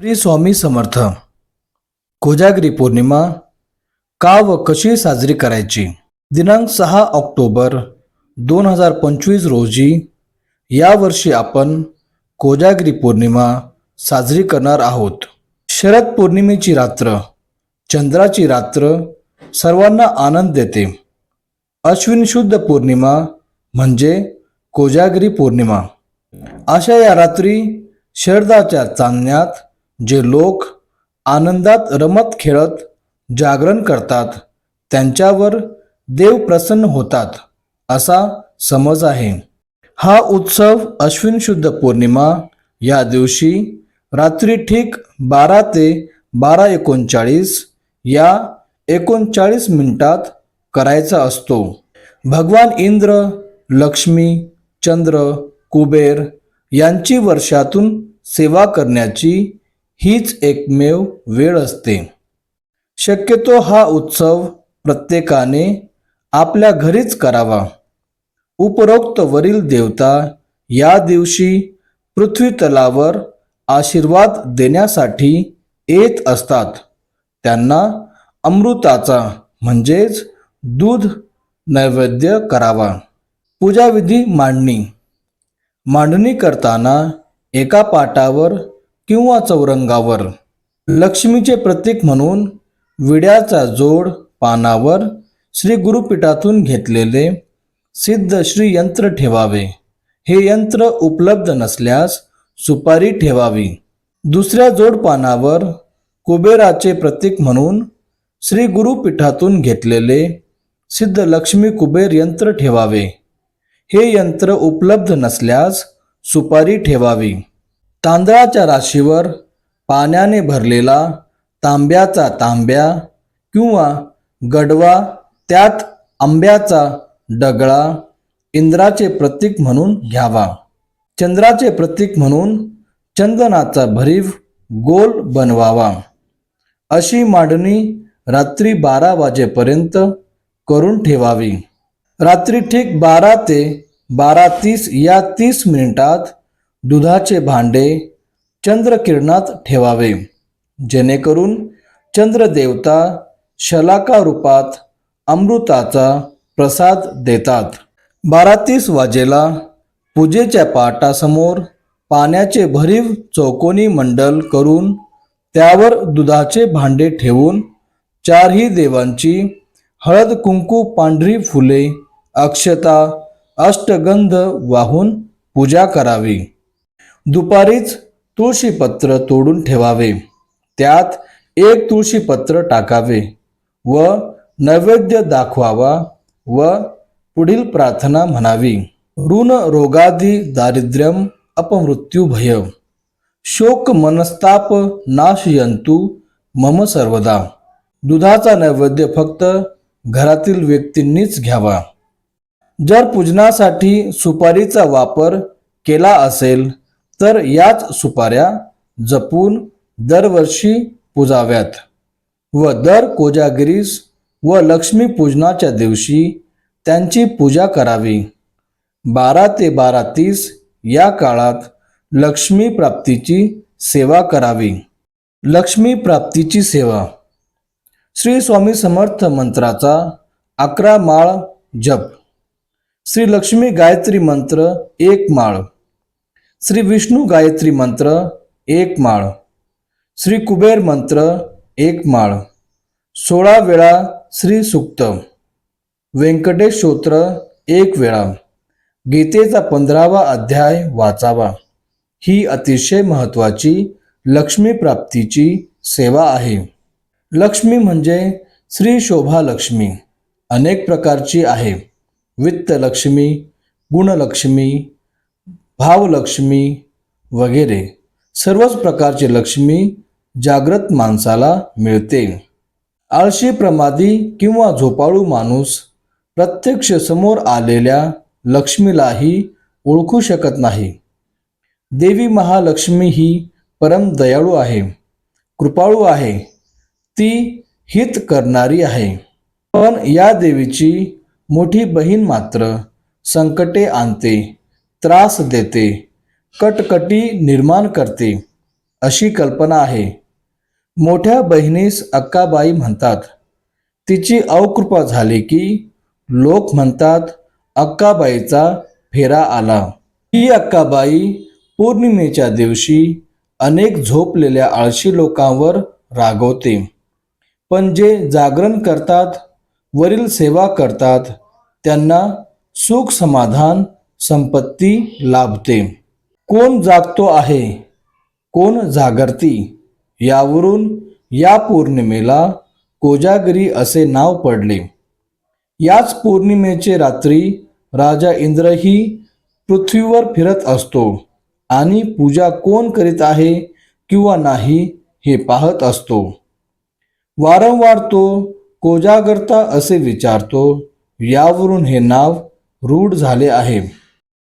श्री स्वामी समर्थ. कोजागिरी पौर्णिमा का व कशी साजरी करायची? दिनांक सहा ऑक्टोबर दोन हजार पंचवीस रोजी यावर्षी आपण कोजागिरी पौर्णिमा साजरी करणार आहोत. शरद पौर्णिमेची रात्र चंद्राची रात्र सर्वांना आनंद देते. अश्विन शुद्ध पौर्णिमा म्हणजे कोजागिरी पौर्णिमा. अशा या रात्री शरदाच्या चांदण्यात जे लोक आनंदात रमत खेळत जागरण करतात त्यांच्यावर देव प्रसन्न होतात असा समज आहे. हा उत्सव अश्विन शुद्ध पौर्णिमा या दिवशी रात्री ठीक बारा ते बारा एकोणचाळीस या एकोणचाळीस मिनिटात करायचा असतो. भगवान इंद्र लक्ष्मी चंद्र कुबेर यांची वर्षातून सेवा करण्याची हीच एकमेव वेळ असते. शक्यतो हा उत्सव प्रत्येकाने आपल्या घरीच करावा. उपरोक्त वरील देवता या दिवशी पृथ्वी तलावर आशीर्वाद देण्यासाठी येत असतात. त्यांना अमृताचा म्हणजेच दूध नैवेद्य करावा. पूजाविधी मांडणी. मांडणी करताना एका पाटावर किंवा चौरंगावर. लक्ष्मीचे प्रतीक म्हणून विड्याचा जोड पानावर श्री गुरुपीठातून घेतलेले सिद्ध श्री यंत्र ठेवावे. हे यंत्र उपलब्ध नसल्यास सुपारी ठेवावी. दुसऱ्या जोडपानावर कुबेराचे प्रतीक म्हणून श्री गुरुपीठातून घेतलेले सिद्ध लक्ष्मी कुबेर यंत्र ठेवावे. हे यंत्र उपलब्ध नसल्यास सुपारी ठेवावी. तांदळाच्या राशीवर पाण्याने भरलेला तांब्याचा तांब्या किंवा गडवा त्यात आंब्याचा डगळा इंद्राचे प्रतीक म्हणून घ्यावा. चंद्राचे प्रतीक म्हणून चंदनाचा भरीव गोल बनवावा. अशी मांडणी रात्री बारा वाजेपर्यंत करून ठेवावी. रात्री ठीक बारा ते बारा तीस या तीस मिनिटात दुधाचे भांडे चंद्रकिरणात ठेवावे. जेणेकरून चंद्रदेवता शलाका रूपात अमृताचा प्रसाद देतात. बारा तीस वाजेला पूजेच्या पाटासमोर पाण्याचे भरीव चौकोनी मंडल करून त्यावर दुधाचे भांडे ठेवून चारही देवांची हळद कुंकू पांढरी फुले अक्षता अष्टगंध वाहून पूजा करावी. दुपारीच तुळशीपत्र तोडून ठेवावे. त्यात एक तुळशीपत्र टाकावे व नैवेद्य दाखवावा व पुढील प्रार्थना म्हणावी. ऋण रोगादी दारिद्र्यम अपमृत्यू भय शोक मनस्ताप नाशयंतु मम सर्वदा. दुधाचा नैवेद्य फक्त घरातील व्यक्तींनीच घ्यावा. जर पूजनासाठी सुपारीचा वापर केला असेल तर याच सुपाऱ्या जपून दरवर्षी पूजाव्यात व दर कोजागिरीस व लक्ष्मी पूजनाच्या दिवशी त्यांची पूजा करावी. बारा ते बारा तीस या काळात लक्ष्मी प्राप्तीची सेवा करावी. लक्ष्मी प्राप्तीची सेवा. श्री स्वामी समर्थ मंत्राचा अकरा माळ जप. श्री लक्ष्मी गायत्री मंत्र एक माळ. श्री विष्णू गायत्री मंत्र एक माळ. श्री कुबेर मंत्र एक माळ. सोळा वेळा श्री सुक्त. व्यंकटेश स्तोत्र एक वेळा. गीतेचा पंधरावा अध्याय वाचावा. ही अतिशय महत्त्वाची लक्ष्मी प्राप्तीची सेवा आहे. लक्ष्मी म्हणजे श्री शोभा लक्ष्मी. अनेक प्रकारची आहे. वित्त लक्ष्मी गुणलक्ष्मी भावलक्ष्मी वगैरे सर्वच प्रकारची लक्ष्मी जागृत माणसाला मिळते. आळशी प्रमादी किंवा झोपाळू माणूस प्रत्यक्ष समोर आलेल्या लक्ष्मीलाही ओळखू शकत नाही. देवी महालक्ष्मी ही परम दयाळू आहे कृपाळू आहे ती हित करणारी आहे. पण या देवीची मोठी बहीण मात्र संकटे आणते. त्रास देते कटकटी निर्माण करते अशी कल्पना आहे. मोठ्या बहिणीस अक्काबाई म्हणतात तिची अवकृपा झाली की लोक म्हणतात अक्काबाईचा फेरा आला. ही अक्काबाई पौर्णिमेच्या दिवशी अनेक झोपलेल्या आळशी लोकांवर रागवते. पण जे जागरण करतात वरील सेवा करतात त्यांना सुख समाधान संपत्ती लाभते. कोण जागतो आहे? कोण जागरती? यावरून या पौर्णिमेला कोजागिरी असे नाव पडले. याच पौर्णिमेचे रात्री राजा इंद्रही पृथ्वीवर फिरत असतो आणि पूजा कोण करीत आहे किंवा नाही हे पाहत असतो. वारंवार तो कोजागरता असे विचारतो यावरून हे नाव रूढ झाले आहे.